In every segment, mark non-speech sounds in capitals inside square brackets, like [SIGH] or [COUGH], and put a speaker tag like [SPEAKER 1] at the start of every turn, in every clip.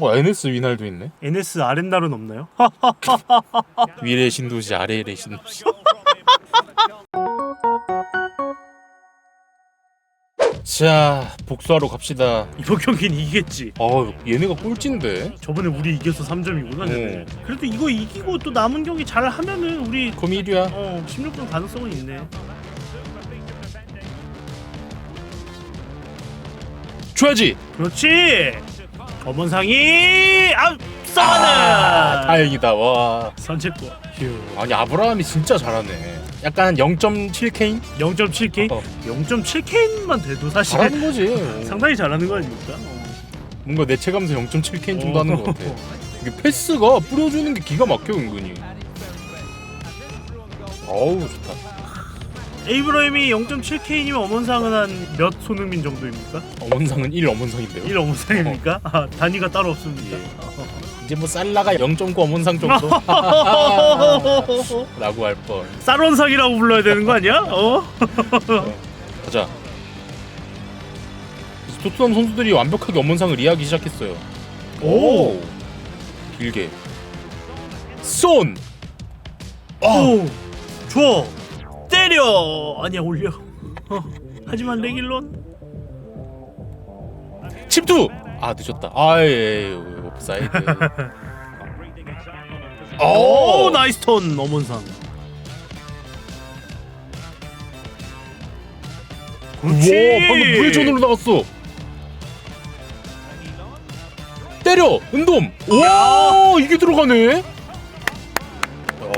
[SPEAKER 1] 어 NS 위날도 있네.
[SPEAKER 2] NS 아렌달은 없나요? [LAUGHS]
[SPEAKER 1] 위례 신도시 아래의 신도시. [LAUGHS] 자 복수하러 갑시다.
[SPEAKER 2] 이번 경기는 이기겠지.
[SPEAKER 1] 아 얘네가 꼴찌인데.
[SPEAKER 2] 저번에 우리 이겨서 3점이구나.
[SPEAKER 1] 어.
[SPEAKER 2] 그래도 이거 이기고 또 남은 경기 잘 하면은 우리
[SPEAKER 1] 그럼 1위야.
[SPEAKER 2] 어 16분 가능성은 있네.
[SPEAKER 1] 줘야지.
[SPEAKER 2] 그렇지. 검은 상이 앞서가는
[SPEAKER 1] 아, 다행이다. 와.
[SPEAKER 2] 선제골. 휴.
[SPEAKER 1] 아니 아브라함이 진짜 잘하네. 약간 0.7K
[SPEAKER 2] 0.7K?
[SPEAKER 1] 어.
[SPEAKER 2] 0.7K만 돼도 사실
[SPEAKER 1] 잘하는 거지. [LAUGHS]
[SPEAKER 2] 상당히 잘하는 거 아닙니까? 어.
[SPEAKER 1] 뭔가 내 체감에서 0.7K 정도 하는 것 같아. 이게 패스가 뿌려주는 게 기가 막혀 은근히. 어우 좋다.
[SPEAKER 2] 에이브라임이 0.7K이면 엄원상은 한 몇 손흥민 정도입니까?
[SPEAKER 1] 어문상은 1 어문상인데요.
[SPEAKER 2] 1 엄원상입니까? 아, 단위가 따로 없습니까?
[SPEAKER 1] 예. 이제 뭐 살라가 0.9 어문상 정도 [LAUGHS] 라고 할 뻔.
[SPEAKER 2] 쌀원상이라고 불러야 되는 거 아니야? 어?
[SPEAKER 1] 가자. 그래서 토트넘 선수들이 완벽하게 어문상을 이해하기 시작했어요.
[SPEAKER 2] 오.
[SPEAKER 1] 길게. 쏜.
[SPEAKER 2] 오! 줘! 때려! 아니야 올려 어. 하지만 레길론
[SPEAKER 1] 침투. 아 늦었다. 아예 옵사이드.
[SPEAKER 2] 오 나이스 턴 엄원상 그렇지
[SPEAKER 1] 우와 방금 무회전으로 나갔어 때려 은돔 와 이게 들어가네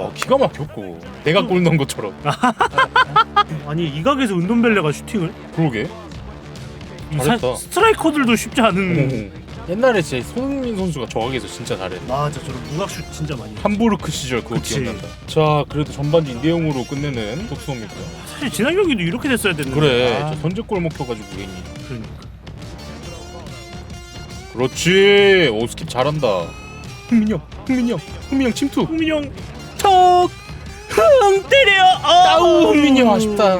[SPEAKER 1] 어 기가 막혔고. 내가 골 넣은 것처럼. [LAUGHS]
[SPEAKER 2] 아니 이 각에서 은돈벨레가 슈팅을?
[SPEAKER 1] 그러게.
[SPEAKER 2] 이 사-
[SPEAKER 1] 잘했다.
[SPEAKER 2] 스트라이커들도 쉽지 않은
[SPEAKER 1] 어. 옛날에 제 손흥민 선수가 저 각에서 진짜 잘했네.
[SPEAKER 2] 맞아 저런 무각슛 진짜 많이
[SPEAKER 1] 함부르크 시절 그거
[SPEAKER 2] 그치.
[SPEAKER 1] 기억난다. 자 그래도 전반전 2대0으로 끝내는 독수홈이고요
[SPEAKER 2] 사실 지난 경기도 이렇게 됐어야 됐는데.
[SPEAKER 1] 그래.
[SPEAKER 2] 아,
[SPEAKER 1] 저 선제골 먹혀가지고 괜히.
[SPEAKER 2] 그러니까.
[SPEAKER 1] 그렇지. 오 스킵 잘한다. 흥민이 형 흥민이 형 흥민이 형 침투.
[SPEAKER 2] 흥민이 형 턱! 흥 때려! 아!
[SPEAKER 1] 아우 형 아쉽다.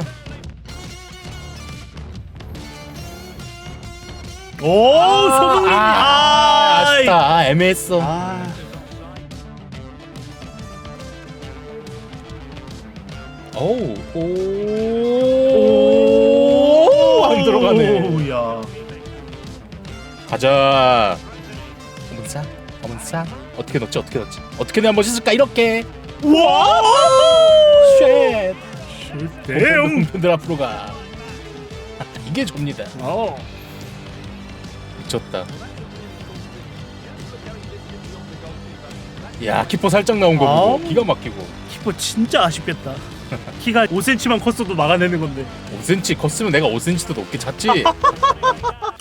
[SPEAKER 2] 오 손흥민
[SPEAKER 1] 아,
[SPEAKER 2] 아,
[SPEAKER 1] 아 쉽다. 아, 애매했어.
[SPEAKER 2] 아.
[SPEAKER 1] 어우 오 안 들어가네.
[SPEAKER 2] 오, 야.
[SPEAKER 1] 가자. 어문상 어문상 어떻게 넣지? 어떻게 넣지? 어떻게 내한 번 씻을까? 이렇게
[SPEAKER 2] 와!
[SPEAKER 1] 쉣
[SPEAKER 2] 대형.
[SPEAKER 1] 팬들 앞으로 가 이게 접니다
[SPEAKER 2] 어.
[SPEAKER 1] 미쳤다 야 키퍼 살짝 나온 거 보고
[SPEAKER 2] 아우.
[SPEAKER 1] 기가 막히고
[SPEAKER 2] 키퍼 진짜 아쉽겠다. [LAUGHS] 키가 5cm만 컸어도 막아내는 건데.
[SPEAKER 1] 5cm 컸으면 내가 5cm도 높게 찼지 [LAUGHS]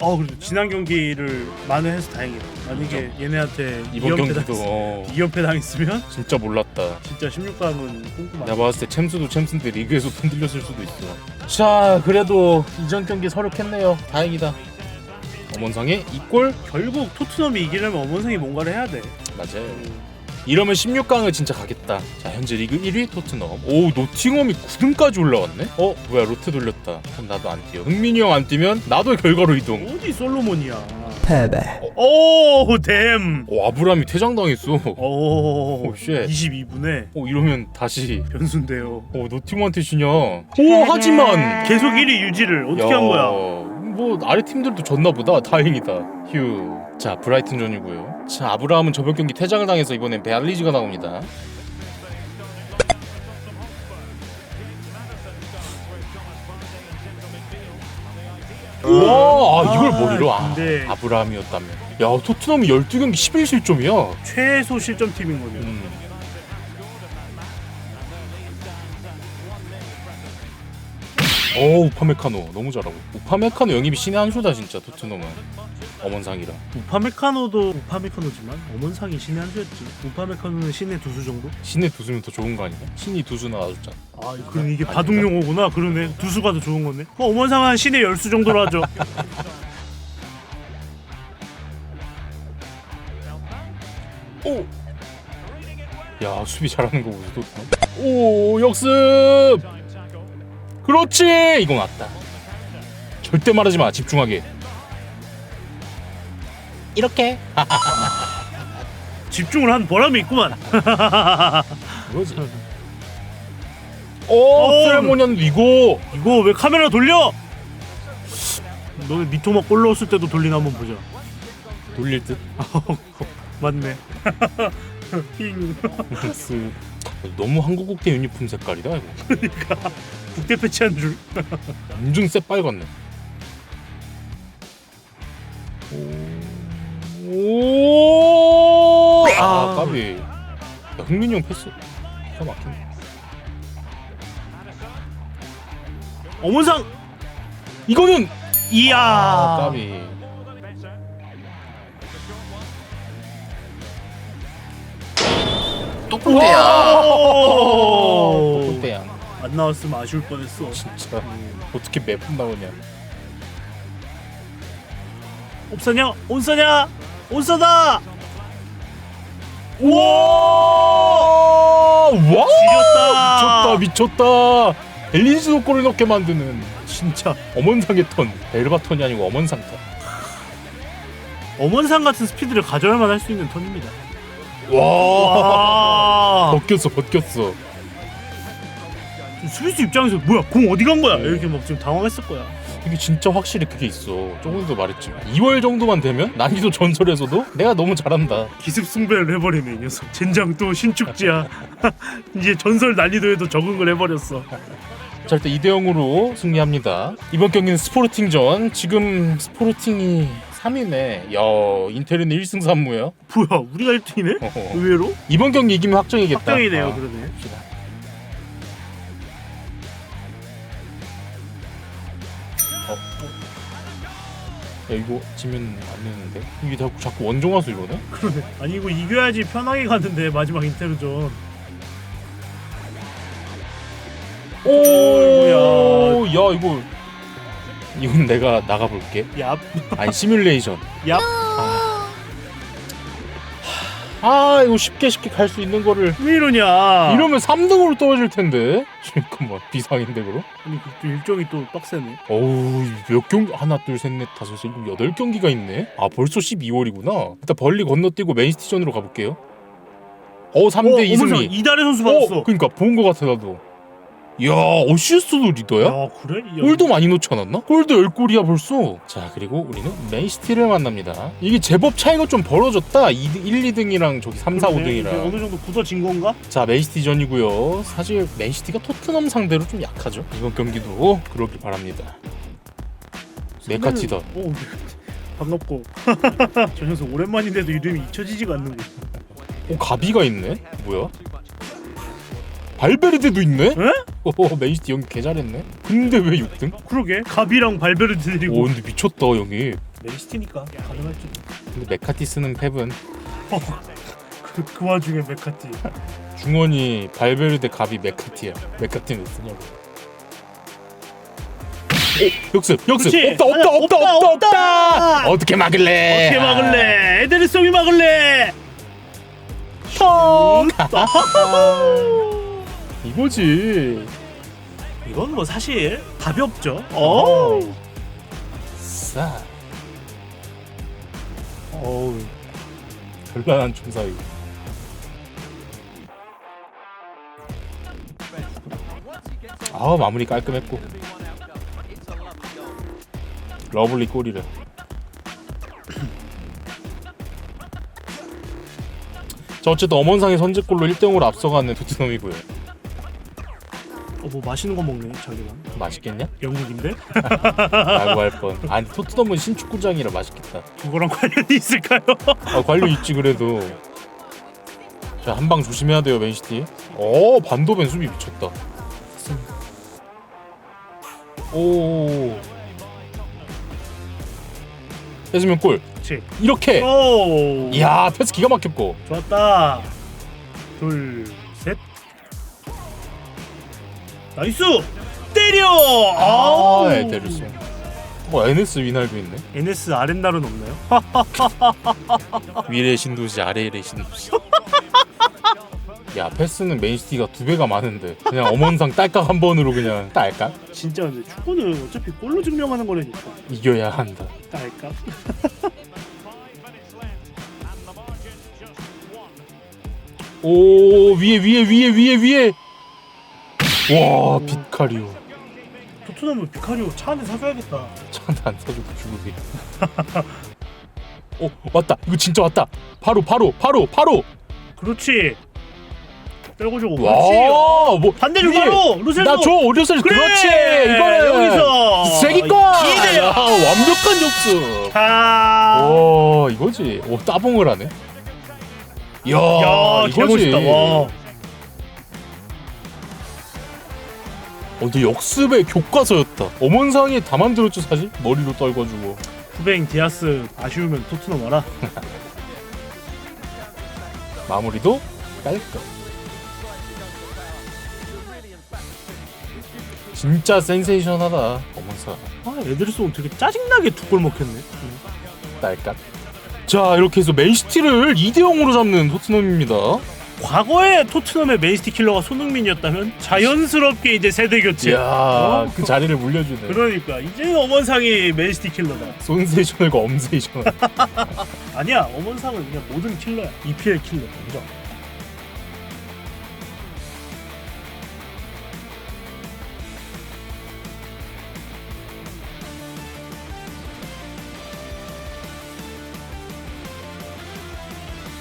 [SPEAKER 2] 어 그래도 지난 경기를 만회해서 다행이다. 만약에 얘네한테
[SPEAKER 1] 이번
[SPEAKER 2] 2연패
[SPEAKER 1] 경기도
[SPEAKER 2] 당했,
[SPEAKER 1] 어,
[SPEAKER 2] 2연패 당했으면?
[SPEAKER 1] 진짜 몰랐다.
[SPEAKER 2] 진짜 16강은 꼼꼼하다.
[SPEAKER 1] 내가 봤을 때 챔스도 챔스인데 리그에서 흔들렸을 수도 있어. 자 그래도 이전 경기 서력했네요. 다행이다. 엄원상의 이골?
[SPEAKER 2] 결국 토트넘이 이기려면 엄원상이 뭔가를 해야 돼.
[SPEAKER 1] 맞아요 이러면 16강을 진짜 가겠다 자 현재 리그 1위 토트넘 오 노팅엄이 9등까지 올라왔네 어 뭐야 로테 돌렸다 그럼 나도 안 뛰어 흥민이 형 안 뛰면 나도 결과로 이동
[SPEAKER 2] 어디 솔로몬이야.
[SPEAKER 3] 패배.
[SPEAKER 2] 오 댐.
[SPEAKER 1] 오 아브람이 퇴장당했어
[SPEAKER 2] 오.
[SPEAKER 1] 오, 쉣.
[SPEAKER 2] 22분에
[SPEAKER 1] 오 이러면 다시
[SPEAKER 2] 변수인데요.
[SPEAKER 1] 오 노팅엄한테 지냐 오 하지만
[SPEAKER 2] 계속 1위 유지를 어떻게
[SPEAKER 1] 야,
[SPEAKER 2] 한 거야?
[SPEAKER 1] 뭐 아래 팀들도 졌나 보다. 다행이다. 휴. 자 브라이튼전이고요. 자 아브라함은 저번 경기 퇴장을 당해서 이번엔 베알리지가 나옵니다. 와, 아, 이걸 머리로 아,
[SPEAKER 2] 근데-
[SPEAKER 1] 아브라함이었다면. 야, 토트넘이 12경기 11실점이야.
[SPEAKER 2] 최소 실점 팀인 거네요.
[SPEAKER 1] 음. 오, 우파메카노 너무 잘하고. 우파메카노 영입이 신의 한 수다 진짜 토트넘은. 엄원상이라.
[SPEAKER 2] 우파메카노도 우파메카노지만 엄원상이 신의 한 수였지. 우파메카노는 신의 두 수 정도?
[SPEAKER 1] 신의 두 수면 더 좋은 거 아니야? 신이 두 수 나와줬잖아.
[SPEAKER 2] 아, 그럼 이게 바둑 용어구나. 그러네. 두 수가 더 좋은 거네. 어, 엄원상은 신의 열 수 정도로 하죠. [LAUGHS]
[SPEAKER 1] 오. 야 수비 잘하는 거 보소 토트넘. 오 역습. 그렇지. 이건 왔다. 절대 말하지 마. 집중하게. 이렇게 [LAUGHS]
[SPEAKER 2] 집중을 한 보람이 있구만.
[SPEAKER 1] 뭐지?
[SPEAKER 2] 오!
[SPEAKER 1] 오 세레모니언 이거
[SPEAKER 2] 이거 왜 카메라 돌려? 너 니토마 골 넣었을 때도 돌리나 한번 보자.
[SPEAKER 1] 돌릴 듯. [LAUGHS]
[SPEAKER 2] 맞네. [LAUGHS] 힝.
[SPEAKER 1] 스 너무 한국 국대 유니폼 색깔이다 이거.
[SPEAKER 2] 국대 패치한 줄.
[SPEAKER 1] 엄청 새빨갛네. 오. 아
[SPEAKER 2] 아.
[SPEAKER 1] 까비. 야, 흥민이 형 패스. 기가 막히네.
[SPEAKER 2] 어문상.
[SPEAKER 1] 이거는
[SPEAKER 2] 이야.
[SPEAKER 1] 아 까비.
[SPEAKER 3] 똑똑대야.
[SPEAKER 2] 오. 안 나왔으면 아쉬울 뻔했어.
[SPEAKER 1] 진짜 어떻게 매번 나오냐.
[SPEAKER 2] 없사냐? 온사냐? 온사다.
[SPEAKER 1] 우와! 와!
[SPEAKER 2] 지렸다.
[SPEAKER 1] 미쳤다 미쳤다. 엘리즈도 골을 넣게 만드는
[SPEAKER 2] 진짜
[SPEAKER 1] 엄원상의 턴. 엘바턴이 아니고 턴.
[SPEAKER 2] 어문상 같은 스피드를 가져야만 할 수 있는 턴입니다.
[SPEAKER 1] 와!
[SPEAKER 2] 와.
[SPEAKER 1] 벗겼어 벗겼어.
[SPEAKER 2] 수비수 입장에서 뭐야 공 어디 간 거야 이렇게 막 지금 당황했을 거야.
[SPEAKER 1] 이게 진짜 확실히 그게 있어. 조금 전도 말했지만 2월 정도만 되면 난이도 전설에서도 내가 너무 잘한다.
[SPEAKER 2] 기습 숭배를 해버리네 이 녀석. 젠장 또 신축지야. [LAUGHS] 이제 전설 난이도에도 적응을 해버렸어.
[SPEAKER 1] 자 일단 2대 0으로 승리합니다. 이번 경기는 스포르팅전. 지금 스포르팅이 3위네. 야 인텔은 1승 3무예요.
[SPEAKER 2] 뭐야 우리가 1등이네? 의외로?
[SPEAKER 1] 이번 경기 이기면 확정이겠다.
[SPEAKER 2] 확정이네요
[SPEAKER 1] 아,
[SPEAKER 2] 그러네.
[SPEAKER 1] 어, 어. 야 이거 지면 안 되는데 이게 자꾸 자꾸 원정 와서 이러네?
[SPEAKER 2] 그러네. 아니 이거 이겨야지 편하게 갔는데 마지막 인테르전.
[SPEAKER 1] 오, 야 이거 이건 내가 나가 볼게.
[SPEAKER 2] 얍.
[SPEAKER 1] 아니 시뮬레이션.
[SPEAKER 2] 얍.
[SPEAKER 1] 아 이거 쉽게 쉽게 갈 수 있는 거를
[SPEAKER 2] 왜 이러냐?
[SPEAKER 1] 이러면 3등으로 떨어질 텐데. [LAUGHS] 잠깐만 비상인데 그럼?
[SPEAKER 2] 아니 그 일정이 또 빡세네.
[SPEAKER 1] 어우 몇 경기 하나 둘 셋 넷 다섯 일곱 여덟 경기가 있네. 아 벌써 12월이구나. 일단 벌리 건너뛰고 맨시티전으로 가볼게요. 어 3대
[SPEAKER 2] 어,
[SPEAKER 1] 2
[SPEAKER 2] 어머나,
[SPEAKER 1] 승리.
[SPEAKER 2] 이달의 선수 받았어.
[SPEAKER 1] 어 그러니까 본 거 같아 나도. 야 어시스트도 리더야?
[SPEAKER 2] 야 그래? 야,
[SPEAKER 1] 골도 많이 넣지 않았나? 골도 10골이야 벌써 자 그리고 우리는 맨시티를 만납니다 이게 제법 차이가 좀 벌어졌다 2, 1, 2등이랑 저기 3, 4,
[SPEAKER 2] 그러네. 이제
[SPEAKER 1] 5등이랑
[SPEAKER 2] 어느 정도 굳어진 건가?
[SPEAKER 1] 자 맨시티전이고요 사실 맨시티가 토트넘 상대로 좀 약하죠 이번 경기도 그러길 바랍니다 메카티다
[SPEAKER 2] 오, [LAUGHS] 반갑고. [LAUGHS] 저 녀석 오랜만인데도 이름이 잊혀지지가 않는 거.
[SPEAKER 1] 어 가비가 있네 뭐야 발베르데도 있네?
[SPEAKER 2] 에?
[SPEAKER 1] 오 맨시티 연기 개 잘했네 근데 왜 6등?
[SPEAKER 2] 그러게 가비랑 발베르드
[SPEAKER 1] 오
[SPEAKER 2] 데리고
[SPEAKER 1] 근데 미쳤다 여기
[SPEAKER 2] 맨시티니까 가능할지.
[SPEAKER 1] 근데 메카티 쓰는 펩은
[SPEAKER 2] 그, 그 와중에 메카티.
[SPEAKER 1] 중원이 발베르데 가비 메카티야. 메카티는 쓰냐고. 오, 역습, 역습.
[SPEAKER 2] 그치?
[SPEAKER 1] 없다, 없다,
[SPEAKER 2] 아니야,
[SPEAKER 1] 없다,
[SPEAKER 2] 없다,
[SPEAKER 1] 없다,
[SPEAKER 2] 없다.
[SPEAKER 1] 없다. 어떻게 막을래?
[SPEAKER 2] 어떻게 막을래? 에데르송이 막을래? [LAUGHS]
[SPEAKER 1] 턱. 이거지.
[SPEAKER 2] 이건 뭐 사실 답이 없죠. 어.
[SPEAKER 1] 싸. 어우, 별난한 춤사위. 아 마무리 깔끔했고 러블리 골이래 자 어쨌든 엄원상의 선제골로 1대0으로 앞서가는 토트넘이고요
[SPEAKER 2] 어, 뭐 맛있는 거 먹네 자기가.
[SPEAKER 1] 맛있겠냐?
[SPEAKER 2] 영국인데?
[SPEAKER 1] 라고 할 뻔 아니 토트넘은 신축구장이라 맛있겠다
[SPEAKER 2] 그거랑 관련이 있을까요?
[SPEAKER 1] 아, 관료 있지 그래도. 자 한 방 조심해야 돼요 맨시티. 어 반도벤 수비 미쳤다. 오. 뺏으면 골.
[SPEAKER 2] 그렇지.
[SPEAKER 1] 이렇게.
[SPEAKER 2] 오.
[SPEAKER 1] 이야 패스 기가 막혔고.
[SPEAKER 2] 좋았다. 둘, 셋. 나이스! 때려!
[SPEAKER 1] 아,
[SPEAKER 2] 아우!
[SPEAKER 1] 아, 에데르소. NS 위날도 있네.
[SPEAKER 2] NS 아렌달은 없나요? [LAUGHS]
[SPEAKER 1] 위의 신도시, 아래의 신도시. 야, 패스는 맨시티가 두 배가 많은데 그냥 엄원상 딸깍 한 번으로 그냥 딸깍
[SPEAKER 2] 진짜 근데 축구는 어차피 골로 증명하는 거라니까
[SPEAKER 1] 이겨야 한다.
[SPEAKER 2] 딸까? [LAUGHS]
[SPEAKER 1] 오, 위에 위에 위에 위에 위에 와 빗카리오
[SPEAKER 2] 토트넘은 비카리오 차한대 사줘야겠다.
[SPEAKER 1] 차는 안 사주고 죽으게 [LAUGHS] 어 왔다 이거 진짜 왔다 바로 바로 바로 바로
[SPEAKER 2] 그렇지. 떨궈주고 그렇지.
[SPEAKER 1] 와뭐
[SPEAKER 2] 반대 줄 바로 루셀도.
[SPEAKER 1] 나줘 오렸을
[SPEAKER 2] 그래.
[SPEAKER 1] 그렇지 이거는
[SPEAKER 2] 여기서
[SPEAKER 1] 세기권. 야, 완벽한 접수
[SPEAKER 2] 아.
[SPEAKER 1] 와 이거지 오 따봉을 하네 이야
[SPEAKER 2] 야,
[SPEAKER 1] 이거지
[SPEAKER 2] 개멋있다. 와.
[SPEAKER 1] 어, 근데 역습의 교과서였다. 엄원상에 다 만들었죠 사실? 머리로 떨궈주고.
[SPEAKER 2] 후뱅 디아스 아쉬우면 토트넘 와라. [LAUGHS]
[SPEAKER 1] 마무리도 깔끔. 진짜 센세이션하다 엄원상.
[SPEAKER 2] 아, 에드리송 되게 짜증나게 두 골 먹혔네.
[SPEAKER 1] 딸깍. 자 이렇게 해서 맨시티를 2대 0으로 잡는 토트넘입니다
[SPEAKER 2] 과거에 토트넘의 메이스티 킬러가 손흥민이었다면 자연스럽게 이제 세대 교체.
[SPEAKER 1] 이야
[SPEAKER 2] 어?
[SPEAKER 1] 그 자리를 물려주네
[SPEAKER 2] 그러니까 이제 엄원상이 메이스티 킬러다.
[SPEAKER 1] 손세이션과 엄세이션 [LAUGHS]
[SPEAKER 2] 아니야, 엄원상은 그냥 모든 킬러야. EPL 킬러 인정.